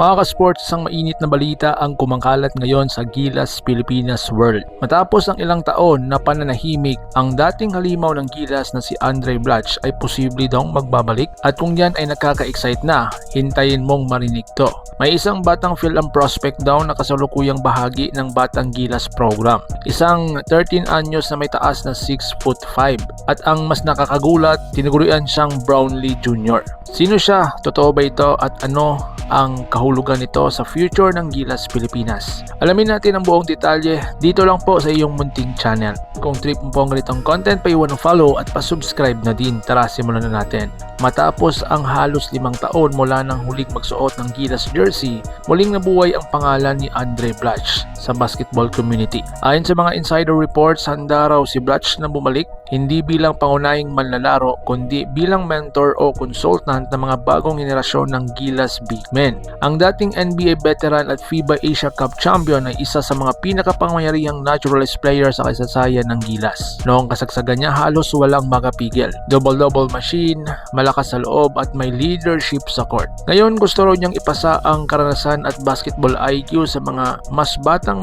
Mga ka-sports, isang mainit na balita ang kumangkalat ngayon sa Gilas Pilipinas World. Matapos ang ilang taon na pananahimik, ang dating halimaw ng Gilas na si Andre Blatch ay posible daw magbabalik at kung yan ay nakaka-excite na, hintayin mong marinig to. May isang batang film prospect daw na kasalukuyang bahagi ng Batang Gilas program. Isang 13 anyos na may taas na 6 foot 5 at ang mas nakakagulat, tinugurian siyang Brownlee Jr. Sino siya? Totoo ba ito at ano ang kahulugan nito sa future ng Gilas Pilipinas. Alamin natin ang buong detalye dito lang po sa iyong munting channel. Kung trip mo po ang ganitong content, paiwan ng follow at pasubscribe na din. Tara, simulan na natin. Matapos ang halos limang taon mula nang huling magsuot ng Gilas jersey, muling nabuhay ang pangalan ni Andre Blatch sa basketball community. Ayon sa mga insider reports, handa raw si Blatch na bumalik hindi bilang pangunahing manlalaro kundi bilang mentor o consultant ng mga bagong henerasyon ng Gilas Big Men. Ang dating NBA veteran at FIBA Asia Cup champion ay isa sa mga pinakapangyarihang naturalized player sa kasaysayan ng Gilas. Noong kasagsagan niya halos walang makapigil. Double-double machine, malakas sa loob at may leadership sa court. Ngayon gusto raw niyang ipasa ang karanasan at basketball IQ sa mga mas batang